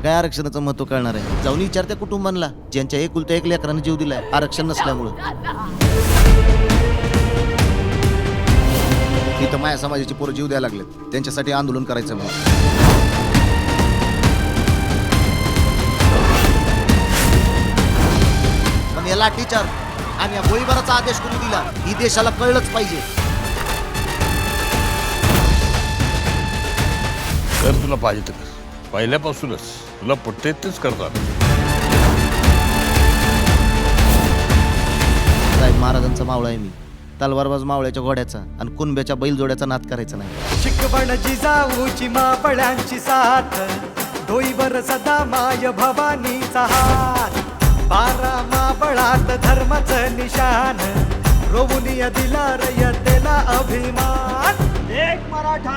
काय आरक्षणाचं महत्त्व कळणार आहे? जाऊन विचार त्या कुटुंबांना ज्यांच्या एकुलत्या एक लेकरानं जीव दिलाय आरक्षण नसल्यामुळं. इथं माया समाजाची पोरं जीव द्यायला लागलेत. त्यांच्यासाठी आंदोलन करायचं म्हणून. पण या लाठीचार आणि या गोळीबाराचा आदेश कोणी दिला ही देशाला कळलंच पाहिजे. तर तुला पाहिजे तर पहिल्यापासूनच. तुला पटते तेच करतात साहेब महाराजांचा मावळा आहे मी. तलवारबाज मावळ्याच्या घोड्याचा आणि कुणब्याच्या बैलजोड्याचा नाद करायचा नाही. शिकवण जिजाऊची मापळ्यांची साथ. डोईवर सदा माय भवानीचा हात. बारा मापळात धर्माचं निशान. रोवुनिया दिला रयतेला अभिमान. एक मराठा.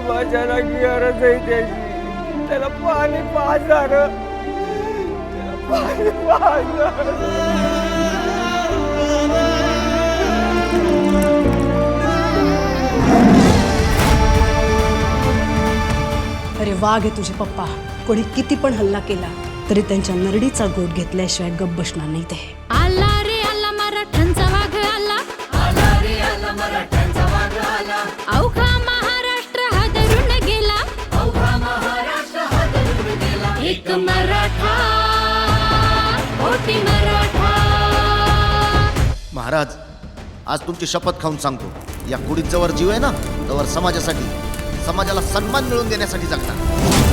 मराठा गरज आहे त्याची. त्याला पाणी पाजार त्याला पाणी पाजार अरे वाघ आहे तुझे पप्पा. कोणी किती पण हल्ला केला तरी त्यांच्या नरडीचा गोट घेतल्याशिवाय गप बसणार नाही ते. आला रे आला मराठ्यांचा एक मराठा मराठा. महाराज आज तुमची शपथ खाऊन सांगतो. या कुडीत जवळ जीव आहे ना तवर समाजासाठी समाजाला सन्मान मिळवून देण्यासाठी जगणार